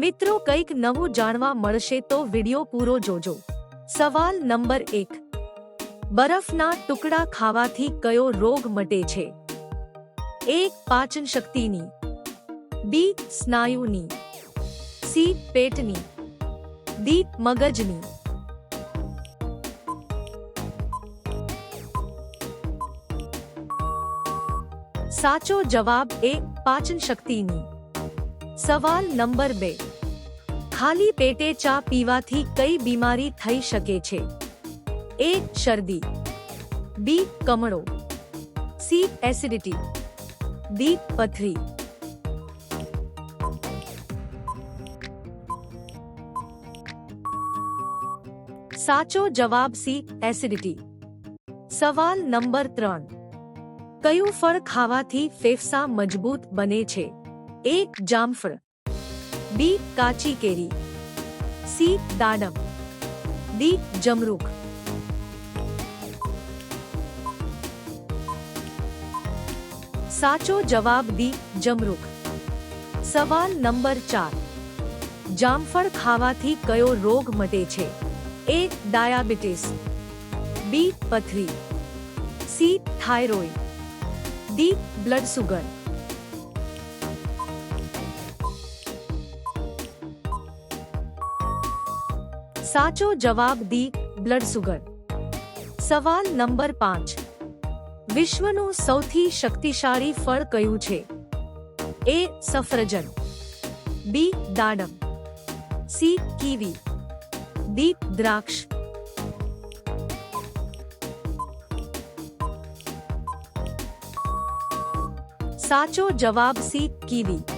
મિત્રો કંઈક નવું જાણવા મળશે તો વિડિયો પૂરો જોજો. સવાલ નંબર એક. બરફના ટુકડા ખાવાથી કયો રોગ મટે છે? એક પાચન શક્તિની બી. સ્નાયુની. સી. પેટની. ડી. મગજની. સાચો જવાબ એ પાચન શક્તિની સવાલ નંબર બે. ખાલી પેટે ચા પીવાથી કઈ બીમારી થઈ શકે છે? એ, શરદી. બી, કમળો. C, acidity. ડી, પથરી. સાચો જવાબ સી, એસિડિટી. સવાલ નંબર ત્રણ. કયું ફળ ખાવાથી ફેફસા મજબૂત બને છે? એક, જામફળ. બી કાચી કેરી સી દાડમ, ડી જમરૂખ સાચો જવાબ ડી જમરૂખ સવાલ નંબર ચાર. જામફળ ખાવાથી કયો રોગ મટે છે? એ ડાયાબિટીસ, બી પથરી, C thyroid, D blood sugar. સાચો જવાબ દી બ્લડ સુગર. સવાલ નંબર પાંચ. વિશ્વનું સૌથી શક્તિશાળી ફળ કયું છે? એ સફરજન. બી દાડમ. C kiwi. ડી દ્રાક્ષ. સાચો જવાબ સી કીવી.